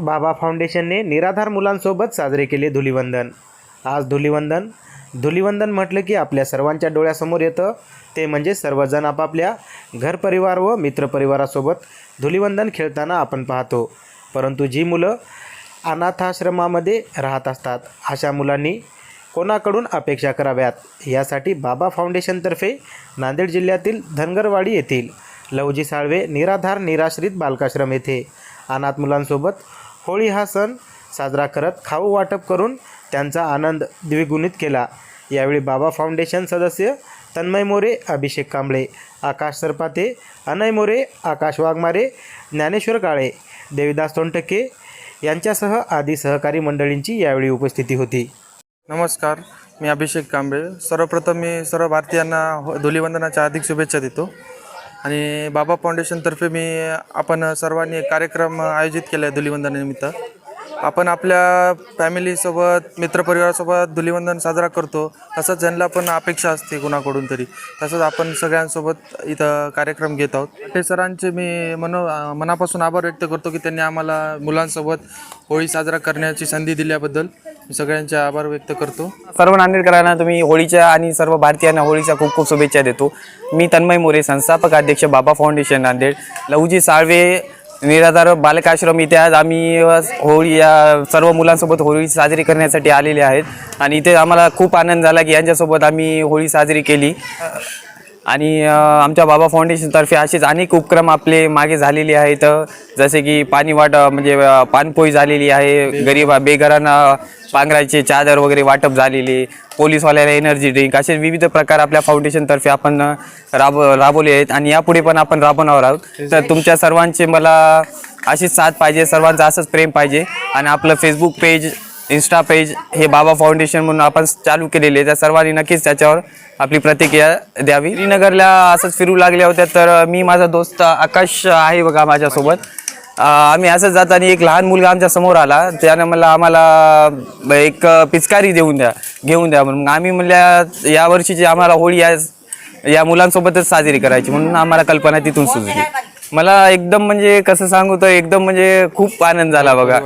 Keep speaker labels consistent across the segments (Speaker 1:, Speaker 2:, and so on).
Speaker 1: बाबा फाउंडेशनने निराधार मुलांसोबत साजरे केले धुलिवंदन. आज धुलिवंदन धुलिवंदन म्हटलं की आपल्या सर्वांच्या डोळ्यासमोर येतं. ते म्हणजे सर्वजण आपापल्या घरपरिवार व मित्रपरिवारासोबत धुलिवंदन खेळताना आपण पाहतो. परंतु जी मुलं अनाथाश्रमामध्ये राहत असतात अशा मुलांनी कोणाकडून अपेक्षा कराव्यात? यासाठी बाबा फाउंडेशनतर्फे नांदेड जिल्ह्यातील धनगरवाडी येथील लवजी साळवे निराधार निराश्रित बालकाश्रम येथे अनाथ मुलांसोबत होळी हा सण साजरा करत खाऊ वाटप करून त्यांचा आनंद द्विगुणित केला. यावेळी बाबा फाउंडेशन सदस्य तन्मय मोरे अभिषेक कांबळे आकाश सरपाते अनय मोरे आकाश वाघमारे ज्ञानेश्वर काळे देविदास तोंटके यांच्यासह आदी सहकारी मंडळींची यावेळी उपस्थिती होती.
Speaker 2: नमस्कार मी अभिषेक कांबळे. सर्वप्रथम मी सर्व भारतीयांना हो- धुलिवंदनाच्या हार्दिक शुभेच्छा देतो. आणि बाबा फाउंडेशनतर्फे मी आपण सर्वांनी कार्यक्रम आयोजित केला आहे धुलिवंदनानिमित्त आपण आपल्या फॅमिलीसोबत मित्रपरिवारासोबत धुलिवंदन साजरा करतो तसंच ज्यांना पण अपेक्षा असते कुणाकडून तरी तसंच आपण सगळ्यांसोबत इथं कार्यक्रम घेत आहोत. ते सरांचे मी मनो मनापासून आभार व्यक्त करतो की त्यांनी आम्हाला मुलांसोबत होळी साजरा करण्याची संधी दिल्याबद्दल. मी सगळ्यांचे आभार व्यक्त करतो.
Speaker 3: सर्व नांदेडकरांना तुम्ही होळीच्या आणि सर्व भारतीयांना होळीच्या खूप खूप शुभेच्छा देतो. मी तन्मय मोरे संस्थापक अध्यक्ष बाबा फाउंडेशन नांदेड. लहूजी साळवे निराधार बालकाश्रम इथे आज आम्ही होळी या सर्व मुलांसोबत होळी साजरी करण्यासाठी आलेले आहेत. आणि इथे आम्हाला खूप आनंद झाला की यांच्यासोबत आम्ही होळी साजरी केली. आणि आमच्या बाबा फाउंडेशनतर्फे असेच अनेक उपक्रम आपले मागे झालेले आहेत. जसे की पाणी वाट म्हणजे अ, पानपोई झालेली आहे. गरीब बेघरांना पांघरायचे चादर वगैरे वाटप झालेले. पोलीसवाल्याला एनर्जी ड्रिंक असे विविध प्रकार आपल्या फाउंडेशनतर्फे आपण राब राबवले आहेत. आणि यापुढे पण आपण राबवणार आहोत. तर तुमच्या सर्वांचे मला अशीच साथ पाहिजे सर्वांचं असंच प्रेम पाहिजे. आणि आपलं फेसबुक पेज इन्स्टा पेज हे बाबा फाउंडेशन म्हणून आपण चालू केलेले आहे. त्या सर्वांनी नक्कीच त्याच्यावर आपली प्रतिक्रिया द्यावी. श्रीनगरला असंच फिरू लागल्या होत्या तर मी माझा दोस्त आकाश आहे बघा माझ्यासोबत. आम्ही असंच जाताना एक लहान मुलगा आमच्यासमोर आला. त्यानं मला आम्हाला एक पिचकारी देऊन द्या घेऊन द्या म्हणून. आम्ही म्हणल्या या वर्षीची आम्हाला होळी या या मुलांसोबतच साजरी करायची म्हणून आम्हाला कल्पना तिथून सुचली. मला एकदम म्हणजे कसं सांगू तर एकदम म्हणजे खूप आनंद झाला बघा.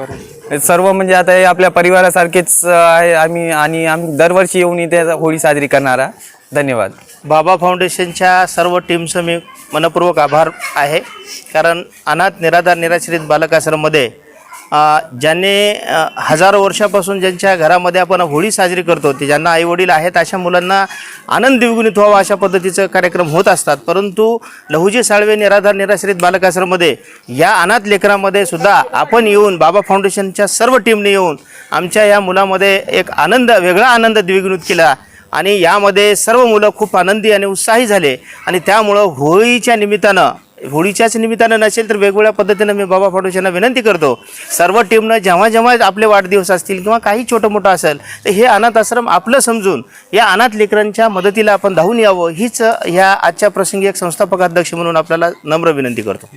Speaker 3: सर्व म्हणजे आता हे आपल्या परिवारासारखेच आहे. आम्ही आणि आम्ही दरवर्षी येऊन इथे होळी साजरी करणारा धन्यवाद.
Speaker 4: बाबा फाउंडेशनच्या सर्व टीमचं मी मनपूर्वक आभार आहे. कारण अनाथ निराधार निराश्रित बालकाश्रममध्ये ज्यांनी हजारो वर्षापासून ज्यांच्या घरामध्ये आपण होळी साजरी करतो ते ज्यांना आईवडील आहेत अशा मुलांना आनंद द्विगुणित व्हावा अशा पद्धतीचं कार्यक्रम होत असतात. परंतु लहुजी साळवे निराधार निराश्रित बालकाश्रममध्ये या अनाथ लेकरामध्ये सुद्धा आपण येऊन बाबा फाउंडेशनच्या सर्व टीमने येऊन आमच्या या मुलामध्ये एक आनंद वेगळा आनंद द्विगुणित केला. आणि यामध्ये सर्व मुलं खूप आनंदी आणि उत्साही झाले. आणि त्यामुळं होळीच्या निमित्तानं होळीच्याच निमित्तानं नसेल तर वेगवेगळ्या पद्धतीनं मी बाबा फाटोशांना विनंती करतो. सर्व टीमनं जेव्हा जेव्हा आपले वाढदिवस असतील किंवा काही छोटं मोठं असेल तर हे अनाथ आश्रम आपलं समजून या अनाथ लेकरांच्या मदतीला आपण धावून यावं हीच ह्या आजच्या प्रसंगी एक संस्थापक अध्यक्ष म्हणून आपल्याला नम्र विनंती करतो.